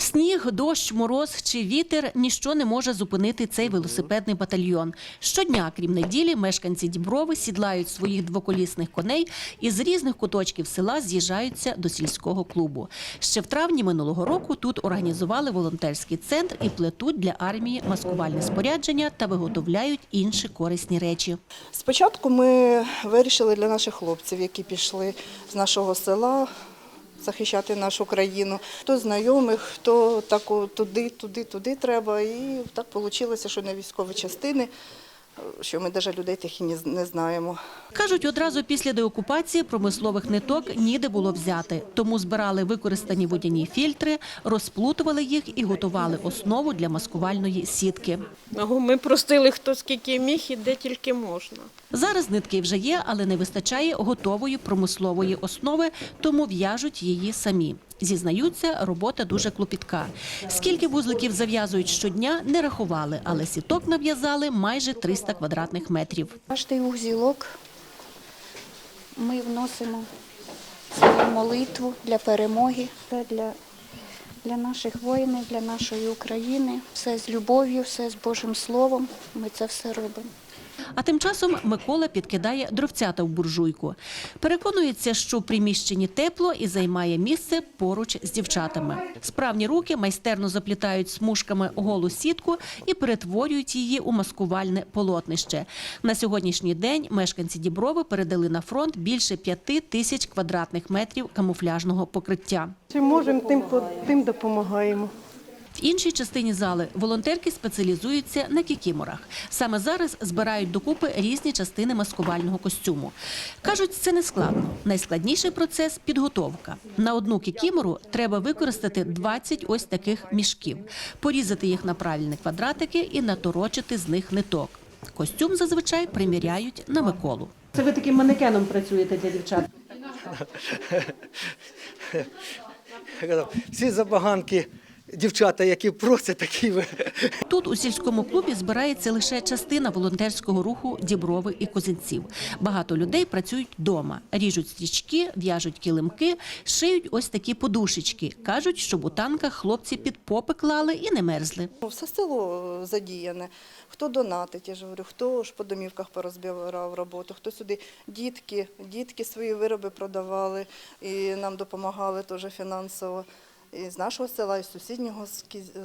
Сніг, дощ, мороз чи вітер ніщо не може зупинити цей велосипедний батальйон. Щодня, крім неділі, мешканці Діброви сідлають своїх двоколісних коней і з різних куточків села з'їжджаються до сільського клубу. Ще в травні минулого року тут організували волонтерський центр і плетуть для армії маскувальне спорядження та виготовляють інші корисні речі. Спочатку ми вирішили для наших хлопців, які пішли з нашого села захищати нашу країну. Хто знайомих, хто так туди, туди, туди треба. І так вийшло, що на військові частини, що ми навіть людей тих і не- не знаємо. Кажуть, одразу після деокупації промислових ниток ніде було взяти, тому збирали використані водяні фільтри, розплутували їх і готували основу для маскувальної сітки. Ми простили хто скільки міг і де тільки можна. Зараз нитки вже є, але не вистачає готової промислової основи, тому в'яжуть її самі. Зізнаються, робота дуже клопітка. Скільки вузликів зав'язують щодня, не рахували, але сіток нав'язали майже 300 квадратних метрів. Кожний узілок ми вносимо свою молитву для перемоги, це для, для наших воїнів, для нашої України. Все з любов'ю, все з Божим Словом. Ми це все робимо. А тим часом Микола підкидає дровцята в буржуйку. Переконується, що в приміщенні тепло і займає місце поруч з дівчатами. Справні руки майстерно заплітають смужками голу сітку і перетворюють її у маскувальне полотнище. На сьогоднішній день мешканці Діброви передали на фронт більше п'яти тисяч квадратних метрів камуфляжного покриття. Чим можемо, тим, тим допомагаємо. В іншій частині зали волонтерки спеціалізуються на кікіморах. Саме зараз збирають докупи різні частини маскувального костюму. Кажуть, це не складно. Найскладніший процес підготовка. На одну кікімору треба використати 20 ось таких мішків, порізати їх на правильні квадратики і наторочити з них ниток. Костюм зазвичай приміряють на Миколу. Це ви таким манекеном працюєте для дівчат? Всі забаганки дівчата, які просять, такі. Тут у сільському клубі збирається лише частина волонтерського руху Діброви і Козинців. Багато людей працюють вдома, ріжуть стрічки, в'яжуть килимки, шиють ось такі подушечки. Кажуть, щоб у танках хлопці під попи клали і не мерзли. Все село задіяне. Хто донатить, я ж говорю, хто ж по домівках порозбирав роботу, хто сюди дітки, дітки свої вироби продавали і нам допомагали теж фінансово. З нашого села, і з сусіднього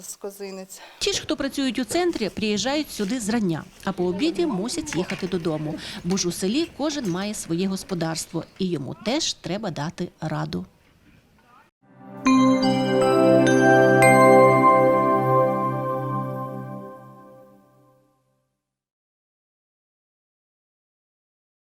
з Козинець. Ті ж, хто працюють у центрі, приїжджають сюди зрання, а по обіді мусять їхати додому. Бо ж у селі кожен має своє господарство, і йому теж треба дати раду.